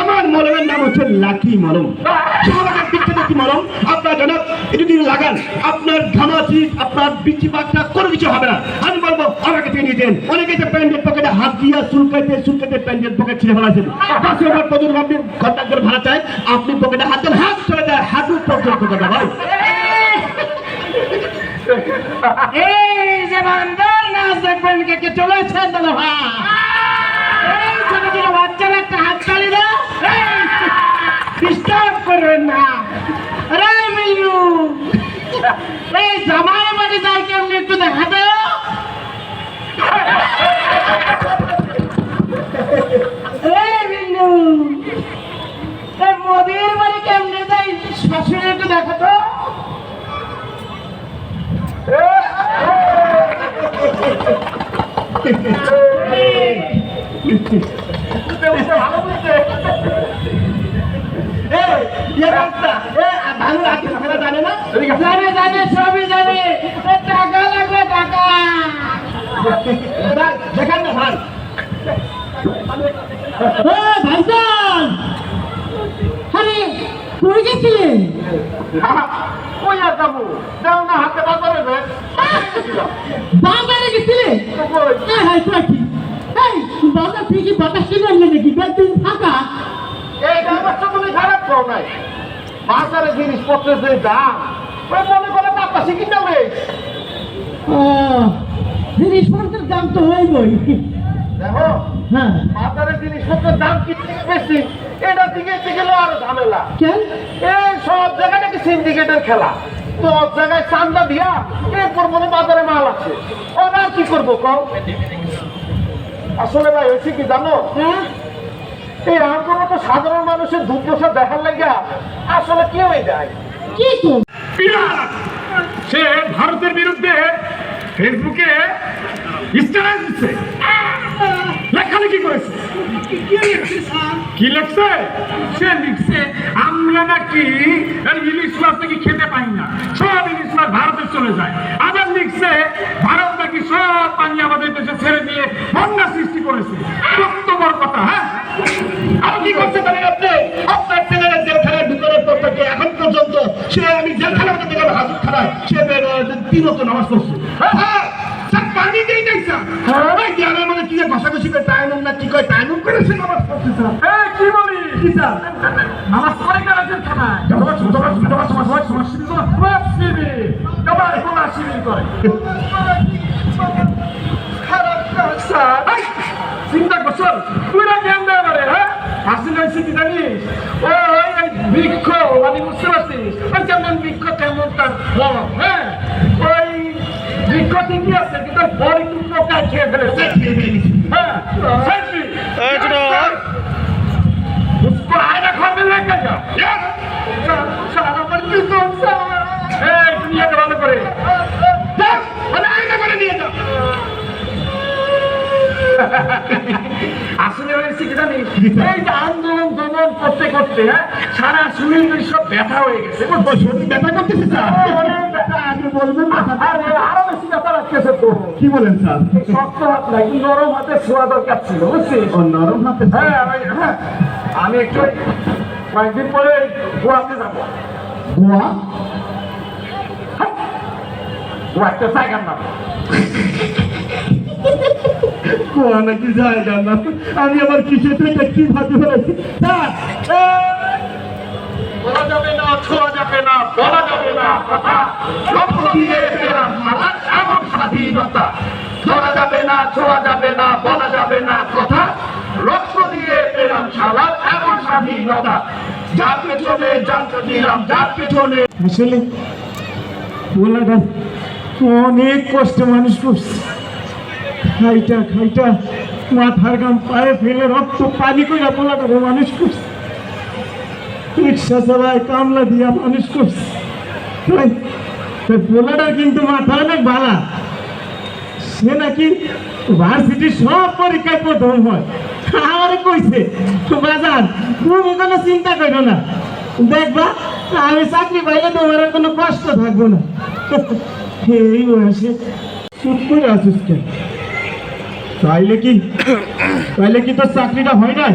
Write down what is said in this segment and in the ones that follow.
আমার মলমের নাম হচ্ছে লাকি মলম। সমাজের দিক থেকে কি মলম। আপনার জন্য এটা যদি লাগান। আপনার ঘামাচি আপনার বিচি বাচ্চা কোনো কিছু হবে না। আমি বলব আমাকে থেকে নিয়ে দেন অনেকে যে প্যান্টের পকেটে হাত দিয়া চুলকাইতে চুলকাইতে প্যান্টের পকেট ছিঁড়ে ফেলাছেন পাঁচশো টাকা পর্যন্ত আপনি ঘণ্টা করে ভাড়া চায় আপনি পকেটে হাত দেন হাত চলে যায় হাঁটু পর্যন্ত কথা ভাই। এই যে নাচ দেখবেন কে কে চলেছে দাদা ভাই ছোট একটা হাত চালি দেব করবেন না। আরে, মিলু। এই জামাই বাড়ি যায় কেমনি একটু দেখা জানে জানে সবই জানে। টাকা লাগবে টাকা। দেখান না ভাই। ভাইজান! আরে কই গেছিলেন? কই আর যাব? যাও না হাতে বাজারে বাজারে গেছিলে? হ্যাঁ হ্যাঁ সঠিক এই বাজার থেকে বাতাস কিনে আনলে নাকি? কয়েকদিন থাকা এই ব্যাপারটা তুমি খারাপ করো নাই। বাজারে জিনিসপত্রের যে দাম মনে করে জিনিসপত্রের দাম তো হইবই। দেখো হ্যাঁ। বাজারে জিনিসপত্রের দাম কি বেশি? এটা দিকে গেলে আরও ঝামেলা। কেন? এই সব জায়গায় নাকি সিন্ডিকেটের খেলা। সব জায়গায় চান্দা দিয়া এরপর মনে বাজারে মাল আছে। ওরা আর কি করব আসলে ভাই হয়েছে কি জানো? হ্যাঁ? এই আমার সাধারণ মানুষের দুর্দশা দেখার লাগিয়া আসলে কি হয়ে যায় কি তো? সে ভারতের বিরুদ্ধে ফেসবুকে লেখালেখি করেছে। কি লিখছে? সে লিখছে, আমরা নাকি ইলিশ মাছ নাকি খেতে পাই না। সব ইলিশ মাছ ভারতে চলে যায়। আবার লিখছে, ভারত নাকি সব পানি আমাদের দেশে ছেড়ে দিয়ে বন্যা সৃষ্টি করেছে। কত কথা হ্যাঁ? আর কি করতে পারেন আপনি আপনার ছেলেরা জেলখানায় ভিতরের পর থেকে এখন পর্যন্ত সে আমি জেলখানার মধ্যে খানায় সে হয়ে তিন হতো নামাজ পড়ছে হ্যাঁ পানি দেই নাই স্যার গ্রামের মধ্যে কি ঘষাঘষি করে টাইনুম না কি কয় টাইনুম করেছে নামাজ পড়ছে স্যার কি বলি কি স্যার নামাজ পড়ে কেন শিবির তোমার তোমার শিবির তোমার তোমার শিবির করে এই, চিন্তা করছ তুই না জ্ঞান দেয় পারে হ্যাঁ আসলে হয়েছে কি জানিস ও বৃক্ষ মানে বুঝতে পারছিস ওই যেমন বৃক্ষ তেমন তার ফল হ্যাঁ ওই বৃক্ষ ঠিকই আছে কিন্তু ফল একটু পোকা খেয়ে ফেলেছে হ্যাঁ সেলফি उसको आयना खोलने लेके जा सारा पर की कौन सा ए दुनिया के वाले करे जा और आयना করে নিয়ে যাও আসলে হয়েছে কি জানিস এই যে আন্দোলন দমন করতে করতে সারা শরীর সব ব্যথা হয়ে গেছে শরীর ব্যথা করতেছে আগে বলবেন আরও বেশি ব্যথা কি বলেন স্যার? শক্ত হাত নাই নরম হাতে ছোঁয়া দরকার ছিল বুঝছিস আমি আমি একটু কয়েকদিন পরে গোয়াতে যাব গোয়া গোয়া একটা নাকি জায়গা না আমি আবার কিসে থেকে কি ভাবতে পেরেছি বলা যাবে না ছোঁয়া যাবে না বলা যাবে না লক্ষ্য দিয়ে আমার স্বাধীনতা। ধরা যাবে না ছোঁয়া যাবে না বলা যাবে না কথা। লক্ষ্য দিয়ে পেলাম সালাদ এমন স্বাধীনতা। যার পেছনে জানতে দিলাম যার পেছনে আসলে পোলাটা অনেক কষ্ট মানুষ করছে খাইটা খাইটা। মাথার গাম পায়ে ফেলে রক্ত পানি করে পোলাটা মানুষ করছে রিক্সা চালায়, কামলা দিয়া মানুষ করছে পোলাটার কিন্তু মাথা অনেক ভালা সে নাকি ভার্সিটির সব পরীক্ষায় প্রথম হয়। আমারে কইছে বাজার তুমি কোনো চিন্তা করো না। দেখবা, আমি চাকরি পাইলে তোমার কোনো কষ্ট থাকব না। এই বয়সে চুপ করে আসিস কেন? তাইলে কি তাইলে কি তোর চাকরিটা হয় নাই?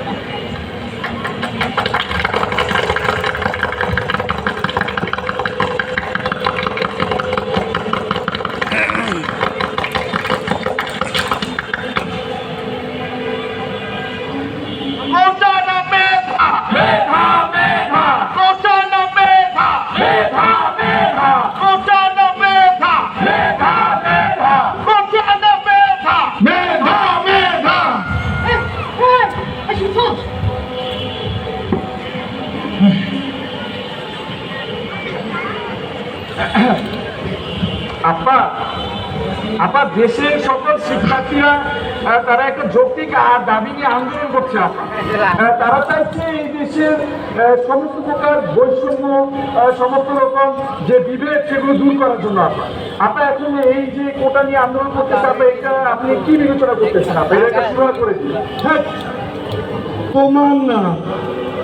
দেশের সকল শিক্ষার্থীরা তারা একটা যৌক্তিক দাবি নিয়ে আন্দোলন করছে তারা চাইছে এই দেশের সমস্ত প্রকার বৈষম্য সমস্ত রকম যে বিভেদ সেগুলো দূর করার জন্য আপনার। আপা এখন এই যে কোটা নিয়ে আন্দোলন করতেছে আপা এটা আপনি কি বিবেচনা করতেছেন? আপা এটা একটা শুরু করে দিন। হ্যাঁ, তোমার না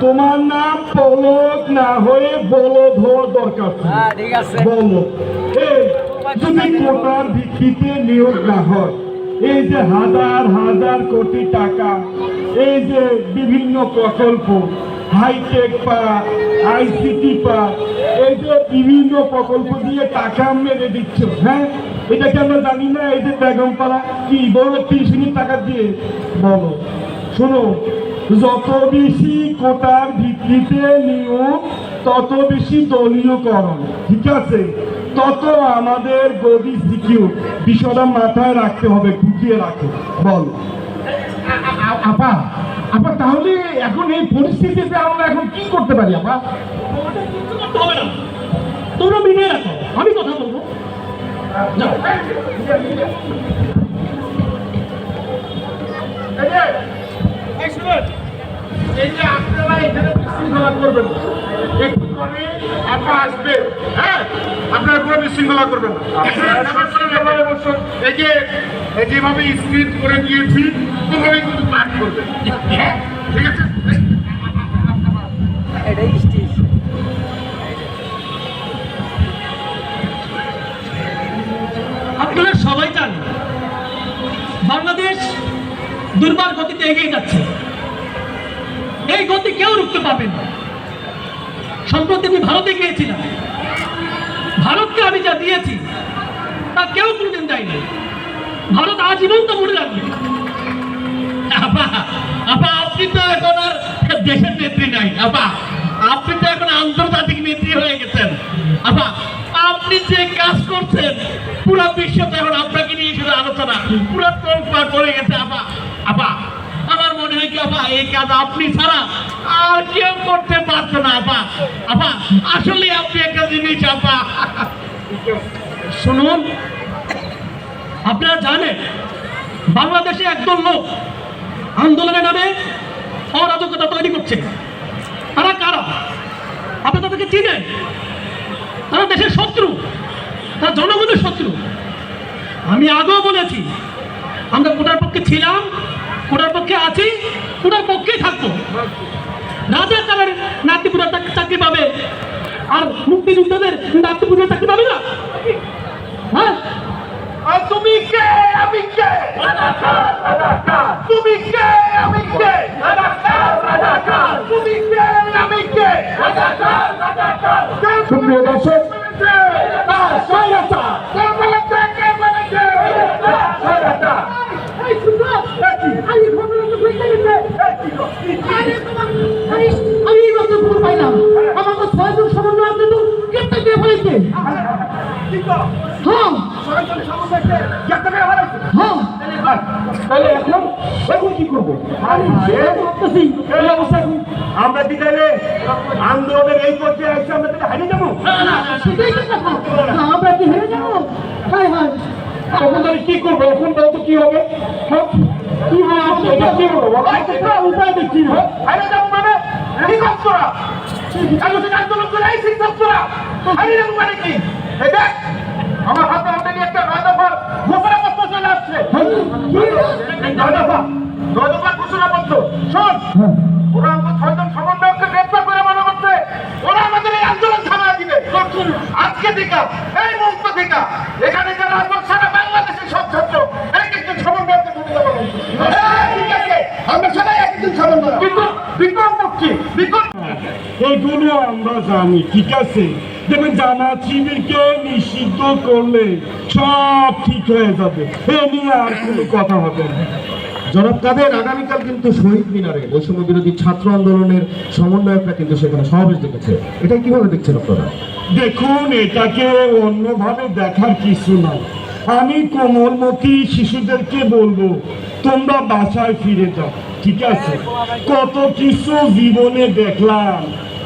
তোমার নাম পলক না হয়ে বলদ হওয়ার দরকার ছিল। যদি কোটার ভিত্তিতে নিয়োগ না হয় এই যে হাজার হাজার কোটি টাকা, এই যে বিভিন্ন প্রকল্প হাইটেক পার্ক আইসিটি পার্ক এই যে বিভিন্ন প্রকল্প দিয়ে টাকা মেরে দিচ্ছ হ্যাঁ? এটা কি আমরা জানি না? এই যে বেগমপাড়া, কি বলো টিউশনির টাকা দিয়ে? বলো। শোনো, যত বেশি কোটার ভিত্তিতে নিয়োগ, তত বেশি দলীয়করণ, ঠিক আছে? তত আমাদের গদি সিকিউর। বিষয়টা মাথায় রাখতে হবে গুটিয়ে রাখো। বল। আপা আপা তাহলে এখন এই পরিস্থিতিতে আমরা এখন কি করতে পারি আপা? হবে না তোমরা মিলে রাখো আমি কথা বলব। এই যে, এই যে আপনারা এখানে বিশৃঙ্খলা করবেন হ্যাঁ আপনারা কোনো বিশৃঙ্খলা করবেন না। আপনারা এই যে যেভাবে স্ক্রিপ্ট করে দিয়েছি ওভাবে কিন্তু পাঠ করবেন হ্যাঁ ঠিক আছে? এটাই স্টেজ। আপনারা সবাই জানেন বাংলাদেশ দুর্বার গতিতে এগিয়ে যাচ্ছে। এই গতি কেউ রুখতে পারবে না। সম্প্রতি আমি ভারতে গিয়েছিলাম। ভারতকে আমি যা দিয়েছি, তা কেউ কোনোদিন দেয়নি। ভারত আজীবন তো মনে রাখবে। আপা আপা, আপনি তো এখন আর দেশের নেত্রী নাই। আপা, আপনি তো এখন আন্তর্জাতিক নেত্রী হয়ে গেছেন। আপা, আপনি যে কাজ করছেন, পুরো বিশ্ব তো এখন আপনাকে নিয়ে শুধু আলোচনা, পুরো তোলপার করে গেছে, আপা। আপা আপনারা জানেন, বাংলাদেশে একদল লোক আন্দোলনের নামে অরাজকতা তৈরি করছে। তারা কারা? আপনি তাদেরকে চিনেন? তারা দেশের শত্রু, তারা জনগণের শত্রু। আমি আগেও বলেছি, আমরা কোটার পক্ষে ছিলাম কোটার পক্ষে আছি কোটার পক্ষেই থাকব। রাজা তাদের নাতিপুরা চাকরি পাবে আর মুক্তিযোদ্ধাদের নাতিপুরা চাকরি পাবে না। হ্যাঁ? আর তুমি কে? আমি কে? তুমি কে? আমি কে? তুমি কে? আমি কে? সুপ্রিয় দর্শক আমি এই মাত্র খবর পাইলাম আমাকে ছয়জন সমন্বয় আপনি তো গ্রেপ্তার করে ফেলেছে হ্যাঁ হ্যাঁ তাহলে এখন এখন কি করব আমরা কি তাহলে আন্দোলনের এই পর্যায়ে আসছে আমরা তাহলে হারিয়ে যাব তো আমরা কি হেরে যাব হায় হায় তখন তাহলে কি করব এখন বলতো কি হবে হ্যাঁ? কি হয় এটা কি করব বলো? একটা উপায় দেখছি না? হারিয়ে যাব মানে কি করছ তোরা আন্দোলন করে এই তোরা হারিয়ে যাব দেখ আমার হাতে অলরেডি একটা নয় দফার ঘোষণাপত্র চলে আসছে নয় দফা নয় দফার ঘোষণাপত্র শোন ওরা আমাকে ছয়জন সমন্বয়ককে গ্রেপ্তার করে মনে করছে ওরা আমাদের এই আন্দোলন থামায় দিবে আজকে থেকে এই মুহূর্ত থেকে এখানে যারা আসবে সারা বাংলাদেশের সব ছাত্র এক একজন সমন্বয়ককে ভূমিকা পালন করছে। হ্যাঁ, ঠিক আছে আমরা সবাই এক একজন সমন্বয়ক বিক্রম বিক্রম মুক্তি আমরা জানি ঠিক আছে? দেখবেন নিষিদ্ধ করলে সব ঠিক হয়ে যাবে। এ নিয়ে আর কোনো কথা হবে না। জনাব কাদের আগামীকাল কিন্তু শহীদ মিনারে বৈষম্য বিরোধী ছাত্র আন্দোলনের সমন্বয়করা কিন্তু সেখানে সমাবেশ দেখেছে এটা কীভাবে দেখছেন আপনারা? দেখুন এটাকে অন্যভাবে দেখার কিছু নাই। আমি কোমলমতি শিশুদেরকে বলব তোমরা বাসায় ফিরে যাও। ঠিক আছে। কত কিছু জীবনে দেখলাম।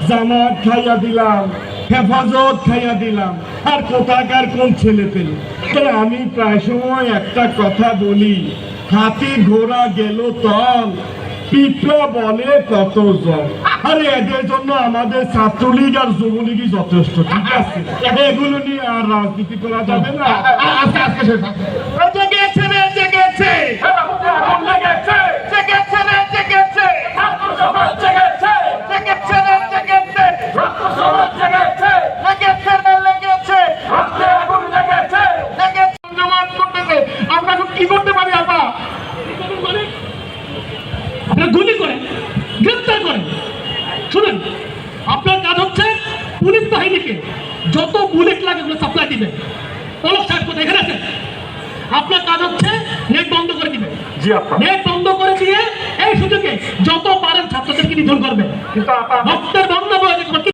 জামাত খাইয়া দিলাম, হেফাজত খাইয়া দিলাম। আর কোথাকার কোন ছেলে পেলে? তাই আমি প্রায় সময় একটা কথা বলি, হাতে ঘোড়া গেল তল, পিঁপড়া বলে কত জল। আরে, এদের জন্য আমাদের ছাত্রলীগ আর যুবলীগই যথেষ্ট, ঠিক আছে? এগুলো নিয়ে আর রাজনীতি করা যাবে না। আজকে আজকে কি করতে পারি আপা গুলি করেন গ্রেপ্তার করেন শুনেন আপনার কাজ হচ্ছে পুলিশ বাহিনীকে যত বুলেট লাগে ওগুলো সাপ্লাই দিবেন পলক সাহেব কোথায়? এখানে আছেন আপনার কাজ হচ্ছে নেট বন্ধ করে দিবেন জি আপা নেট বন্ধ করে দিয়ে এই সুযোগে যত পারেন ছাত্রদেরকে নিধন করবেন কিন্তু আপা রক্তের বন্যা